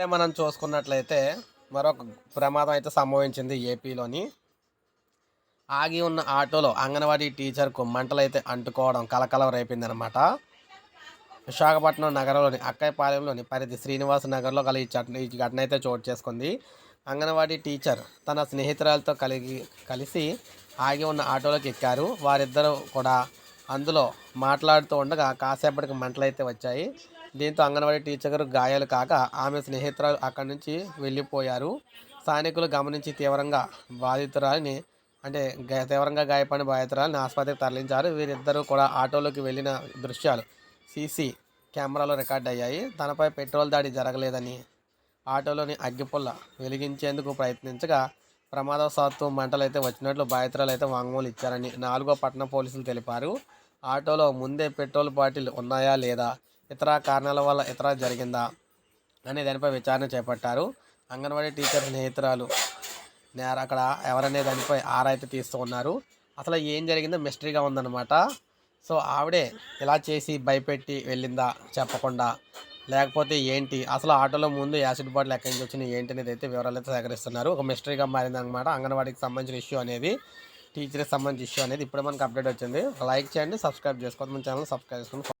ఇప్పుడే మనం చూసుకున్నట్లయితే మరొక ప్రమాదం అయితే సంభవించింది ఏపీలోని. ఆగి ఉన్న ఆటోలో అంగన్వాడీ టీచర్కు మంటలు అయితే అంటుకోవడం కలకలం రేపిందనమాట విశాఖపట్నం నగరంలోని అక్కయ్యపాలెంలోని పరిధి శ్రీనివాస నగర్లో గల ఈ ఈ ఘటన అయితే చోటు చేసుకుంది. అంగన్వాడీ టీచర్ తన స్నేహితురాలతో కలిగి కలిసి ఆగి ఉన్న ఆటోలోకి ఎక్కారు. వారిద్దరూ కూడా అందులో మాట్లాడుతూ ఉండగా కాసేపటికి మంటలు అయితే వచ్చాయి. దీంతో అంగన్వాడీ టీచర్ గాయాలు కాక ఆమె స్నేహితురాలు అక్కడి నుంచి వెళ్ళిపోయారు. స్థానికులు గమనించి తీవ్రంగా బాధితురాలిని అంటే తీవ్రంగా గాయపడిన బాధితురాలిని ఆసుపత్రికి తరలించారు. వీరిద్దరూ కూడా ఆటోలోకి వెళ్ళిన దృశ్యాలు సీసీ కెమెరాలో రికార్డ్ అయ్యాయి. తనపై పెట్రోల్ దాడి జరగలేదని ఆటోలోని అగ్గిపుల్ల వెలిగించేందుకు ప్రయత్నించగా ప్రమాదవశాత్తు మంటలు అయితే వచ్చినట్లు బాధితురాలు అయితే వాంగ్మూలు ఇచ్చారని నాలుగో పట్టణ పోలీసులు తెలిపారు. ఆటోలో ముందే పెట్రోల్ బాటిల్ ఉన్నాయా లేదా? ఇతర కారణాల వల్ల ఇతర జరిగిందా? అనే దానిపై విచారణ చేపట్టారు అంగన్వాడీ టీచర్ స్నేహితురాలు. నేర అక్కడ ఎవరనే దానిపై ఆరా తీస్తూ ఉన్నారు. అసలు ఏం జరిగిందో మిస్టరీగా ఉందన్నమాట. సో ఆవిడే ఇలా చేసి భయపెట్టి వెళ్ళిందా చెప్పకుండా? లేకపోతే ఏంటి? అసలు ఆటోలో ముందు యాసిడ్ బాటిల్ ఎక్కడి నుంచి వచ్చినాయి ఏంటి అనేది అయితే వివరాలు అయితే సేకరిస్తున్నారు. ఒక మిస్టరీగా మారింది అనమాట అంగన్వాడీకి సంబంధించిన ఇష్యూ అనేది. టీచర్కి సంబంధించి ఇష్యూ అనేది ఇప్పుడే మనకు అప్డేట్ వచ్చింది. లైక్ చేయండి సబ్స్క్రైబ్ చేసుకోండి మన ఛానల్ సబ్స్క్రైబ్ చేసుకోండి